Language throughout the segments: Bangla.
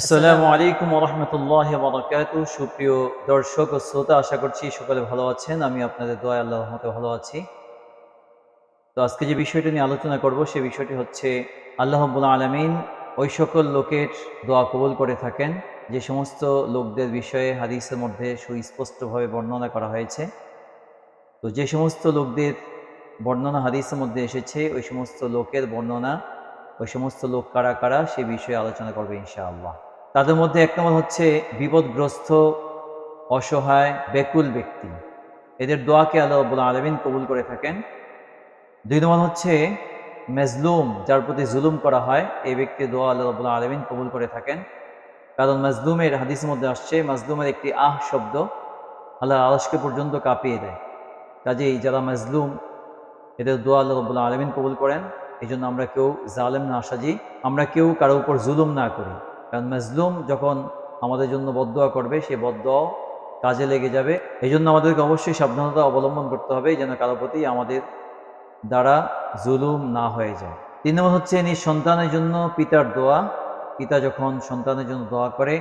আসসালামু আলাইকুম রহমতুল্লাহ বরকাত সুপ্রিয় দর্শক ও শ্রোতা আশা করছি সকলে ভালো আছেন। আমি আপনাদের দোয়া আল্লাহ রহমতে ভালো আছি। তো আজকে যে বিষয়টি নিয়ে আলোচনা করব সে বিষয়টি হচ্ছে আল্লাহ রব্বুল আলমিন ওই সকল লোকের দোয়া কবুল করে থাকেন যে সমস্ত লোকদের বিষয়ে হাদিসের মধ্যে সুস্পষ্টভাবে বর্ণনা করা হয়েছে। তো যে সমস্ত লোকদের বর্ণনা হাদিসের মধ্যে এসেছে ওই সমস্ত লোকের বর্ণনা ওই সমস্ত লোক কারা কারা সে বিষয়ে আলোচনা করবে ইনশাআল্লাহ। তাদের মধ্যে এক নম্বর হচ্ছে বিপদগ্রস্ত, অসহায়, বেকুল ব্যক্তি। এদের দোয়াকে আল্লাহ রব্বুল আলমিন কবুল করে থাকেন। দুই নম্বর হচ্ছে মেজলুম, যার প্রতি জুলুম করা হয়, এই ব্যক্তির দোয়া আল্লাহ রব্বুল আলমিন কবুল করে থাকেন। কারণ মাজলুমের হাদিসের মধ্যে আসছে, মাজলুমের একটি আহ শব্দ আল্লাহ আলসকে পর্যন্ত কাঁপিয়ে দেয়। কাজেই যারা মাজলুম, এদের দোয়া আল্লাহ রব্বুল আলমিন কবুল করেন। এই জন্য আমরা কেউ জালেম না সাজি, আমরা কেউ কারও উপর জুলুম না করি। কারণ মাজলুম যখন আমাদের জন্য বদোয়া করবে, সে বদোয়াও কাজে লেগে যাবে। এই জন্য আমাদেরকে অবশ্যই সাবধানতা অবলম্বন করতে হবে যেন কারও প্রতি আমাদের দ্বারা জুলুম না হয়ে যায়। তিন নম্বর হচ্ছে নিজ সন্তানের জন্য পিতার দোয়া। পিতা যখন সন্তানের জন্য দোয়া করে,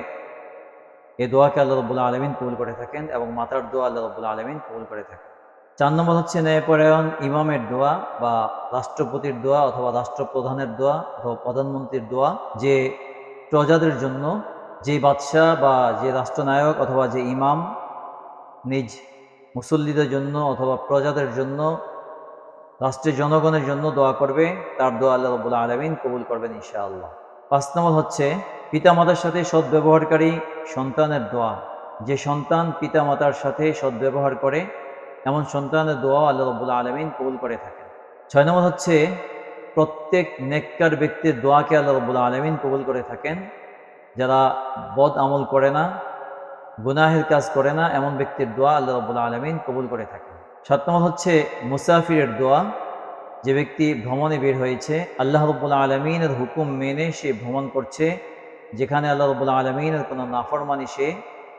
এ দোয়াকে আল্লাহ রবুল্লা আলমিন কবুল করে থাকেন এবং মাতার দোয়া আল্লাহ রবুল্লা আলমিন কবুল করে থাকেন। চার নম্বর হচ্ছে ন্যায়পরায়ণ ইমামের দোয়া বা রাষ্ট্রপতির দোয়া অথবা রাষ্ট্রপ্রধানের দোয়া অথবা প্রধানমন্ত্রীর দোয়া যে প্রজাদের জন্য যে বাদশাহ বা যে রাষ্ট্রনায়ক অথবা যে ইমাম নিজ মুসল্লিদের জন্য অথবা প্রজাদের জন্য, রাষ্ট্রের জনগণের জন্য দোয়া করবে, তার দোয়া আল্লাহ রবুল্লা আলমিন কবুল করবেন ইনশাআল্লাহ। পাঁচ নম্বর হচ্ছে পিতামাতার সাথে সদ্ব্যবহারকারী সন্তানের দোয়া। যে সন্তান পিতামাতার সাথে সদ্ব্যবহার করে এমন সন্তানের দোয়া আল্লাহ রবুল্লা আলমিন কবুল করে থাকেন। ছয় নম্বর হচ্ছে, প্রত্যেক নেককার ব্যক্তির দোয়াকে আল্লাহ রবুল্লা আলমিন কবুল করে থাকেন। যারা বদ আমল করে না, গুনাহের কাজ করে না, এমন ব্যক্তির দোয়া আল্লাহ রবুল্লা আলমিন কবুল করে থাকেন। সাত নম্বর হচ্ছে, মুসাফিরের দোয়া। যে ব্যক্তি ভ্রমণে বের হয়েছে, আল্লাহ রবুল্লা আলমিনের হুকুম মেনে সে ভ্রমণ করছে, যেখানে আল্লাহ রবুল্লা আলমিনের কোনো নাফরমানি সে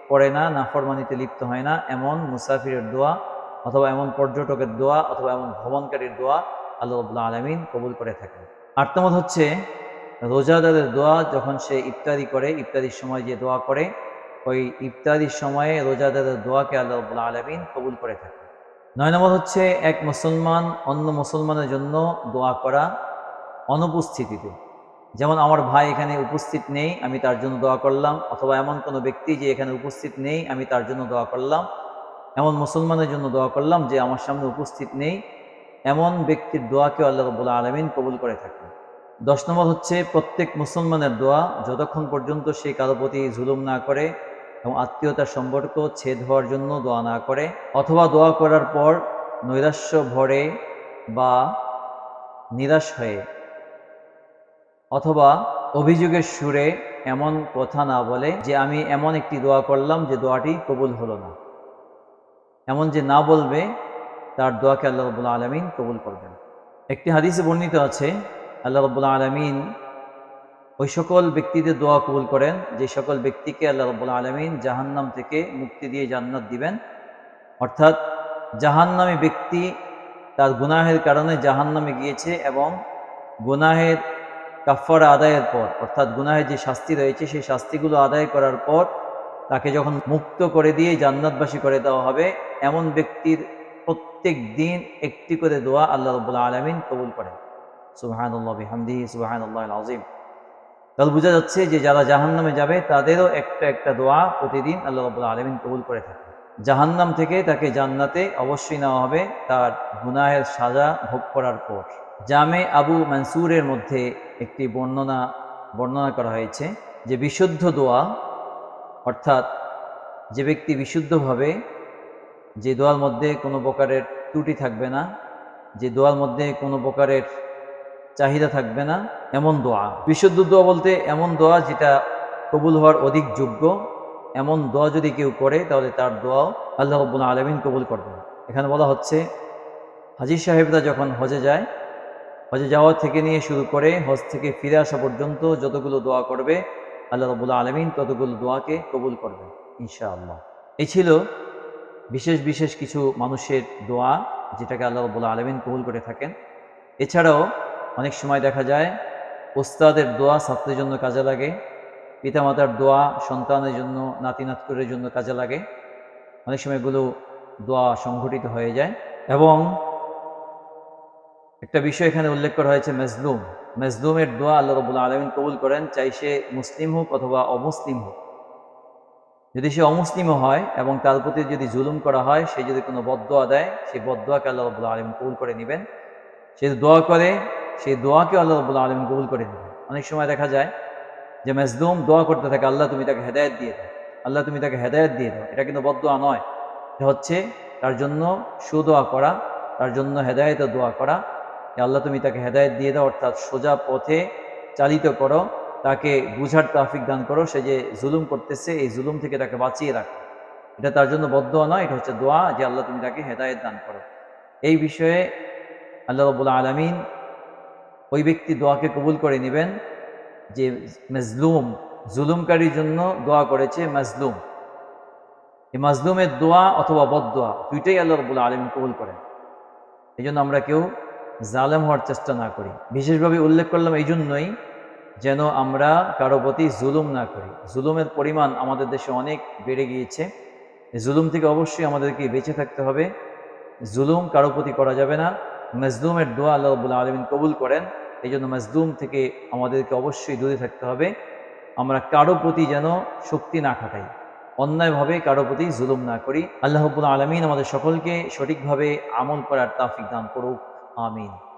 করে না, নাফরমানিতে লিপ্ত হয় না, এমন মুসাফিরের দোয়া অথবা এমন পর্যটকের দোয়া অথবা এমন ভ্রমণকারীর দোয়া আল্লাহ রবুল্লা আলমিন কবুল করে থাকেন। নম্বর হচ্ছে, রোজাদারের দোয়া যখন সে ইফতারি করে, ইফতারির সময় যে দোয়া করে, ওই ইফতারির সময়ে রোজাদারের দোয়াকে আল্লাহ রবুল্লা আলমিন কবুল করে থাকে নয় নম্বর হচ্ছে, এক মুসলমান অন্য মুসলমানের জন্য দোয়া করা অনুপস্থিতিতে। যেমন আমার ভাই এখানে উপস্থিত নেই, আমি তার জন্য দোয়া করলাম, অথবা এমন কোনো ব্যক্তি যে এখানে উপস্থিত নেই, আমি তার জন্য দোয়া করলাম এমন মুসলমানের জন্য দোয়া করলাম যে আমার সামনে উপস্থিত নেই এমন ব্যক্তির দোয়াকে আল্লাহ রবুল্লা আলমিন কবুল করে থাকেন। দশ নম্বর হচ্ছে প্রত্যেক মুসলমানের দোয়া যতক্ষণ পর্যন্ত সে কারও প্রতি জুলুম না করে এবং আত্মীয়তার সম্পর্ক ছেদ হওয়ার জন্য দোয়া না করে অথবা দোয়া করার পর নৈরাশ্য ভরে বা নিরাশ হয়ে অথবা অভিযোগের সুরে এমন কথা না বলে যে আমি এমন একটি দোয়া করলাম যে দোয়াটি কবুল হলো না। এমন যে না বলবে, তার দোয়াকে আল্লাহ রবুল্লা আলমিন কবুল করবেন। একটি হাদিসে বর্ণিত আছে, আল্লাহ রবুল্লা আলমিন ওই সকল ব্যক্তিদের দোয়া কবুল করেন, যে সকল ব্যক্তিকে আল্লাহ রবুল্লা আলমিন জাহান্নাম থেকে মুক্তি দিয়ে জান্নাত দিবেন। অর্থাৎ, জাহান্নামী ব্যক্তি তার গুনাহের কারণে জাহান্নামে গিয়েছে এবং গুনাহের কাফারা আদায়ের পর, অর্থাৎ গুনাহের যে শাস্তি রয়েছে, সেই শাস্তিগুলো আদায় করার পর তাকে যখন মুক্ত করে দিয়ে জান্নাতবাসী করে দেওয়া হবে, এমন ব্যক্তির প্রত্যেক দিন একটি করে দোয়া আল্লাহ রবুল্লা আলমিন কবুল করেন। সুবাহানুল্লাহ বিহামদি সুবাহানুল্লাহ আজিম তাহলে বোঝা যাচ্ছে যে যারা জাহান্নামে যাবে, তাদেরও একটা একটা দোয়া প্রতিদিন আল্লাহ রবুল্লা আলমিন কবুল করে থাকে। জাহান্নাম থেকে তাকে জান্নাতে অবশ্যই নেওয়া হবে, তার গুনাহের সাজা ভোগ করার পর। জামে আবু মানসুরের মধ্যে একটি বর্ণনা বর্ণনা করা হয়েছে যে বিশুদ্ধ দোয়া অর্থাৎ যে ব্যক্তি বিশুদ্ধভাবে যে দোয়ার মধ্যে কোনো প্রকারের ত্রুটি থাকবে না, যে দোয়ার মধ্যে কোনো প্রকারের চাহিদা থাকবে না, এমন দোয়া। বিশুদ্ধ দোয়া বলতে এমন দোয়া যেটা কবুল হওয়ার অধিক যোগ্য, এমন দোয়া যদি কেউ করে তাহলে তার দোয়াও আল্লাহ রব্বুল আলমিন কবুল করবেন এখানে বলা হচ্ছে, হাজির সাহেবরা যখন হজে যায়, হজে যাওয়া থেকে নিয়ে শুরু করে হজ থেকে ফিরে আসা পর্যন্ত যতগুলো দোয়া করবে আল্লাহ রবুল্লা আলমিন ততগুলো দোয়াকে কবুল করবেন, ইনশাআল্লাহ। এই ছিল বিশেষ বিশেষ কিছু মানুষের দোয়া যেটাকে আল্লাহ রবুল্লা আলমিন কবুল করে থাকেন। এছাড়াও অনেক সময় দেখা যায় ওস্তাদের দোয়া ছাত্রের জন্য কাজে লাগে, পিতামাতার দোয়া সন্তানের জন্য নাতি নাতকুরের জন্য কাজে লাগে। অনেক সময় এগুলো দোয়া সংঘটিত হয়ে যায়। এবং একটা বিষয় এখানে উল্লেখ করা হয়েছে, মেজলুম। মেজলুমের দোয়া আল্লাহ রবুল্লা আলমিন কবুল করেন, চাই সে মুসলিম হোক অথবা অমুসলিম হোক। যদি সে অমুসলিমও হয় এবং তার প্রতি যদি জুলুম করা হয়, সে যদি কোনো বদোয়া দেয় সেই বদোয়াকে আল্লাহ রবুল্লা আলম কবুল করে নেবেন। সে দোয়া করে সেই দোয়াকে আল্লাহ রবুল্লা আলম কবুল করে নেবেন। অনেক সময় দেখা যায় যে মেজলুম দোয়া করতে থাকে, আল্লাহ তুমি তাকে হেদায়ত দিয়ে দাও, আল্লাহ তুমি তাকে হেদায়ত দিয়ে দাও। এটা কিন্তু বদোয়া নয়। এটা হচ্ছে তার জন্য সুদোয়া করা, তার জন্য হেদায়তের দোয়া করা আল্লাহ, তুমি তাকে হেদায়ত দিয়ে দাও, অর্থাৎ সোজা পথে চালিত করো, তাকে বুঝার তাফিক দান করো, সে যে জুলুম করতেছে, এই জুলুম থেকে তাকে বাঁচিয়ে রাখো। এটা তার জন্য বদোয়া নয়, এটা হচ্ছে দোয়া যে আল্লাহ, তুমি তাকে হেদায়ত দান করো। এই বিষয়ে আল্লাহ রবুল্লা আলমিন ওই ব্যক্তি দোয়াকে কবুল করে নেবেন যে মজলুম, জুলুমকারীর জন্য দোয়া করেছে মাজলুম। এই মাজলুমের দোয়া অথবা বদোয়া দুইটাই আল্লাহ রবুল্লা আলমিন কবুল করেন। এই জন্য আমরা কেউ জালেম হওয়ার চেষ্টা না করি। বিশেষভাবে উল্লেখ করলাম এই জন্যই যেন আমরা কারও প্রতি জুলুম না করি। জুলুমের পরিমাণ আমাদের দেশে অনেক বেড়ে গিয়েছে। জুলুম থেকে অবশ্যই আমাদেরকে বেঁচে থাকতে হবে। জুলুম কারও প্রতি করা যাবে না। মজলুমের দোয়া আল্লাহ রবুল্লা আলমিন কবুল করেন। এই জন্য মজলুম থেকে আমাদেরকে অবশ্যই দূরে থাকতে হবে। আমরা কারও প্রতি যেন শক্তি না খাটাই। অন্যায়ভাবে কারও প্রতি জুলুম না করি। আল্লাহ রবুল্লা আলমিন আমাদের সকলকে সঠিকভাবে আমল করার তাফিক দান করুক। Amen.